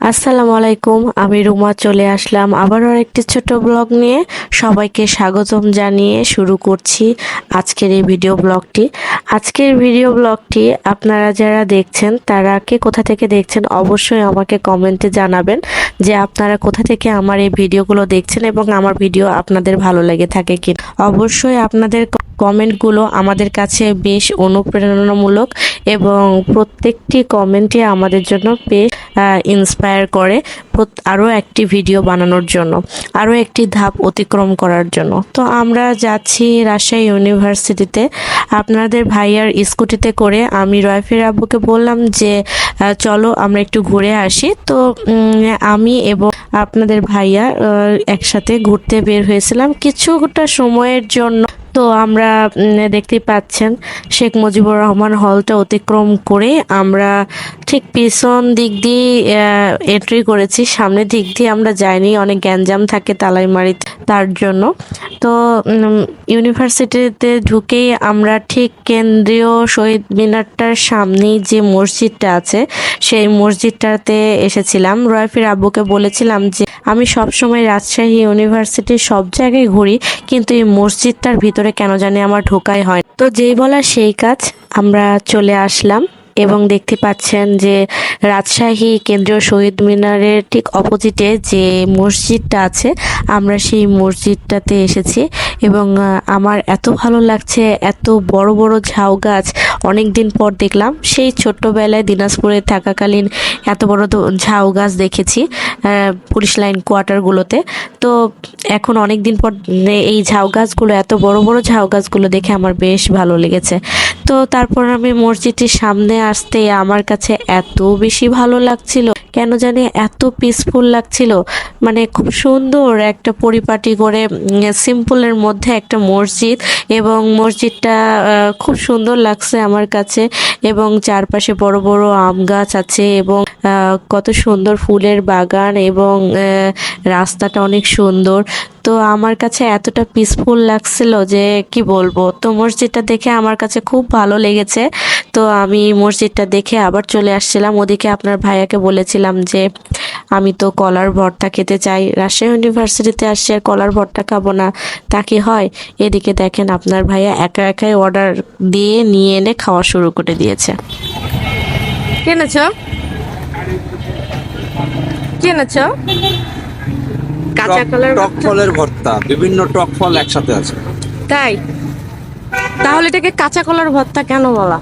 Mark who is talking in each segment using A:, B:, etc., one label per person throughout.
A: আসসালামু আলাইকুম, আমি রুমা চলে আসলাম আবারও একটি ছোট ব্লগ নিয়ে। সবাইকে স্বাগতম জানিয়ে শুরু করছি আজকের এই ভিডিও ব্লগটি। আজকের ভিডিও ব্লগটি আপনারা যারা দেখছেন, তারা কে কোথা থেকে দেখছেন অবশ্যই আমাকে কমেন্টে জানাবেন যে আপনারা কোথা থেকে আমার এই ভিডিওগুলো দেখছেন এবং আমার ভিডিও আপনাদের ভালো লেগে থাকে কি অবশ্যই আপনাদের কমেন্টগুলো আমাদের কাছে বেশ অনুপ্রেরণামূলক এবং প্রত্যেকটি কমেন্টই আমাদের জন্য বেশ ইন্সপায়ার করে আরও একটি ভিডিও বানানোর জন্য, আরও একটি ধাপ অতিক্রম করার জন্য। তো আমরা যাচ্ছি রাজশাহী ইউনিভার্সিটিতে। আপনাদের ভাইয়ার স্কুটিতে করে আমি রয়ফের আব্বুকে বললাম যে চলো আমরা একটু ঘুরে আসি। তো আমি এবং আপনাদের ভাইয়া একসাথে ঘুরতে বের হয়েছিলাম কিছুটা সময়ের জন্য। তো আমরা দেখতে পাচ্ছেন শেখ মুজিবুর রহমান হলটা অতিক্রম করে আমরা ঠিক পিছন দিক দিয়ে এন্ট্রি করেছি। সামনের দিক দিয়ে আমরা যাইনি, অনেক গ্যাঞ্জাম থাকে তালাইমারি তার জন্য। তো ইউনিভার্সিটিতে ঢুকেই আমরা ঠিক কেন্দ্রীয় শহীদ মিনারটার সামনেই যে মসজিদটা আছে, সেই মসজিদটাতে এসেছিলাম। রয়ফির আব্বুকে বলেছিলাম যে, আমি সবসময় রাজশাহী ইউনিভার্সিটির সব জায়গায় ঘুরি, কিন্তু এই মসজিদটার ভিতরে কেন জানি আমার ঢোকাই হয় তো যেই বলা সেই কাজ, আমরা চলে আসলাম। এবং দেখতে পাচ্ছেন যে রাজশাহী কেন্দ্রীয় শহীদ মিনারের ঠিক অপোজিটে যে মসজিদটা আছে, আমরা সেই মসজিদটাতে এসেছি এবং আমার এত ভালো লাগছে, এত বড় বড় ঝাউ গাছ অনেক দিন পর দেখলাম সেই ছোট্টবেলায় দিনাজপুরে থাকাকালীন এত বড় ঝাউ গাছ দেখেছি পুলিশ লাইন কোয়ার্টারগুলোতে। তো এখন অনেক দিন পর এই ঝাউ গাছগুলো, এত বড় বড় ঝাউ গাছগুলো দেখে আমার বেশ ভালো লেগেছে। তো তারপর আমি মসজিদটির সামনে আসতে আমার কাছে এত বেশি ভালো লাগছিল। কেন জানি এত পিসফুল লাগছিল। মানে খুব সুন্দর একটা পরিপাটি করে সিম্পলের মধ্যে একটা মসজিদ এবং মসজিদটা খুব সুন্দর লাগছে আমার কাছে এবং চারপাশে বড় বড় আম গাছ আছে এবং কত সুন্দর ফুলের বাগান এবং রাস্তাটা অনেক সুন্দর। তো আমার কাছে এতটা পিসফুল লাগছিল যে, কি বলব? তো মসজিদটা দেখে আমার কাছে খুব ভালো লেগেছে। তো আমি মসজিদটা দেখে আবার চলে আসছিলাম। ওদিকে আপনার ভাইয়াকে বলেছিলাম যে, আমি তো কলার ভর্তা খেতে চাই। রাজশাহী ইউনিভার্সিটিতে আসছি আর কলার ভর্তা খাব না। তা কি হয়? এদিকে দেখেন আপনার ভাইয়া একা একাই অর্ডার দিয়ে নিয়ে এনে খাওয়া শুরু করে দিয়েছে।
B: কিনেছ? কিনেছ? কাঁচা
C: টক-
B: কলার
C: টক ফলের ভর্তা। বিভিন্ন টক ফল একসাথে আছে।
B: তাই? তাহলে এটাকে কাঁচা কলার ভর্তা কেন বলা?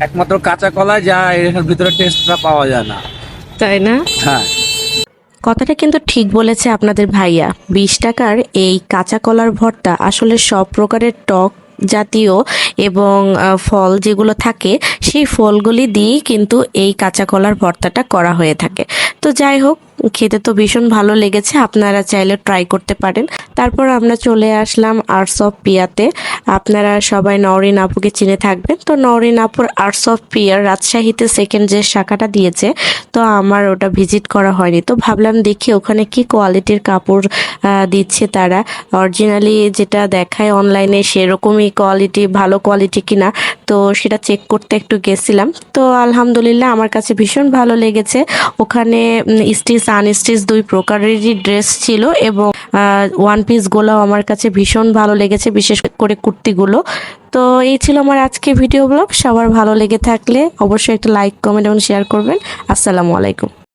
C: একমাত্র কাঁচা কলা যা এর ভিতরে টেস্টটা পাওয়া যায় না।
B: তাই না?
C: হ্যাঁ।
A: কথাটা কিন্তু ঠিক বলেছে আপনাদের ভাইয়া। বিশ টাকার এই কাঁচা কলার ভর্তা আসলে সব প্রকারের টক জাতীয় এবং ফল যেগুলো থাকে সেই ফলগুলি দিয়েই কিন্তু এই কাঁচা কলার ভর্তাটা করা হয়ে থাকে। তো যাই হোক খেতে তো ভীষণ ভালো লেগেছে, আপনারা চাইলে ট্রাই করতে পারেন। তারপর আমরা চলে আসলাম আর্টস অফ পিয়াতে আপনারা সবাই নওরিন আপুকে চিনে থাকবেন। তো নওরিন আপুর আর্টস অফ পিয়ার রাজশাহীতে সেকেন্ড যে শাখাটা দিয়েছে, তো আমার ওটা ভিজিট করা হয়নি। তো ভাবলাম দেখি ওখানে কি কোয়ালিটির কাপড় দিচ্ছে তারা। অরিজিনালি যেটা দেখায় অনলাইনে সেরকমই কোয়ালিটি ভালো কোয়ালিটি কিনা। তো সেটা চেক করতে একটু গেছিলাম। তো আলহামদুলিল্লাহ আমার কাছে ভীষণ ভালো লেগেছে। ওখানে স্টিচ আনস্টিচ দুই প্রকারেরই ড্রেস ছিল এবং ওয়ান পিসগুলোও আমার কাছে ভীষণ ভালো লেগেছে, বিশেষ করে কুর্তিগুলো। তো এই ছিল আমার আজকে ভিডিও ব্লগ সবার ভালো লেগে থাকলে অবশ্যই একটা লাইক কমেন্ট এবং শেয়ার করবেন। আসসালামু আলাইকুম।